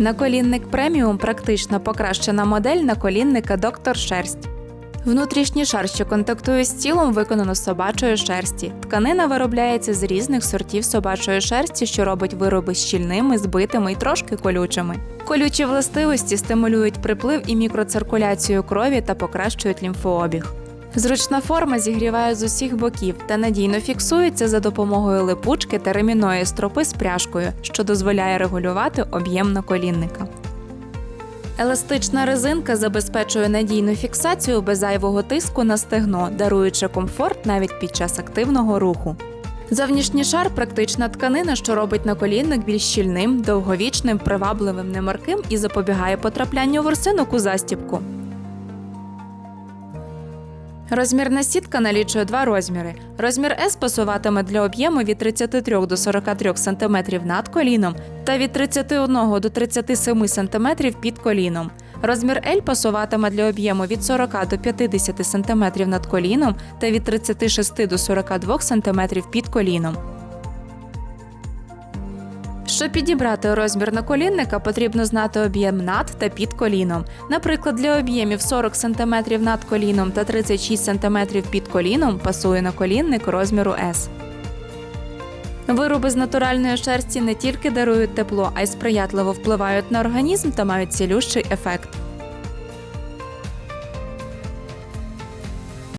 Наколінник преміум практично покращена модель наколінника Доктор Шерсть. Внутрішній шар, що контактує з тілом, виконано з собачої шерсті. Тканина виробляється з різних сортів собачої шерсті, що робить вироби щільними, збитими і трошки колючими. Колючі властивості стимулюють приплив і мікроциркуляцію крові та покращують лімфообіг. Зручна форма зігріває з усіх боків та надійно фіксується за допомогою липучки та ремінної стропи з пряжкою, що дозволяє регулювати об'єм наколінника. Еластична резинка забезпечує надійну фіксацію без зайвого тиску на стегно, даруючи комфорт навіть під час активного руху. Зовнішній шар практична тканина, що робить наколінник більш щільним, довговічним, привабливим, немарким і запобігає потраплянню ворсинок у застібку. Розмірна сітка налічує два розміри. Розмір S пасуватиме для об'єму від 33 до 43 см над коліном та від 31 до 37 см під коліном. Розмір L пасуватиме для об'єму від 40 до 50 см над коліном та від 36 до 42 см під коліном. Щоб підібрати розмір наколінника, потрібно знати об'єм над та під коліном. Наприклад, для об'ємів 40 см над коліном та 36 см під коліном пасує наколінник розміру S. Вироби з натуральної шерсті не тільки дарують тепло, а й сприятливо впливають на організм та мають цілющий ефект.